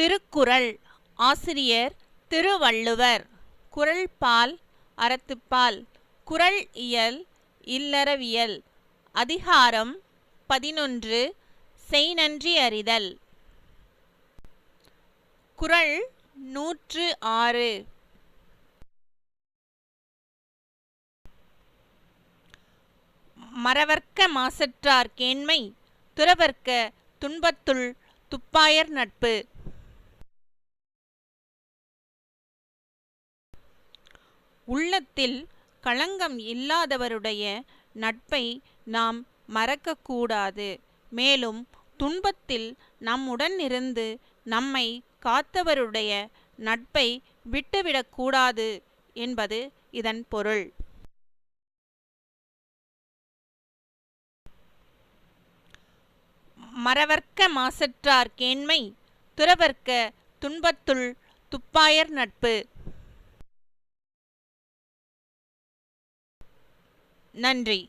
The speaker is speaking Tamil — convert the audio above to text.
திருக்குறள். ஆசிரியர் திருவள்ளுவர். குரல் பால் அறத்துப்பால். குறள் இயல் இல்லறவியல். அதிகாரம் பதினொன்று. செய்நன்றி அறிதல். குறள் நூற்று ஆறு. மறவர்க்க மாசற்றார் கேண்மை துறவர்க்க துன்பத்துள் துப்பாயர் நட்பு. உள்ளத்தில் களங்கம் இல்லாதவருடைய நட்பை நாம் மறக்கக்கூடாது. மேலும் துன்பத்தில் நம்முடன் இருந்து நம்மை காத்தவருடைய நட்பை விட்டுவிடக்கூடாது என்பது இதன் பொருள். மறவர்க்க மாசற்றார் கேண்மை துறவர்க்க துன்பத்துள் துப்பாயர் நட்பு. நன்றி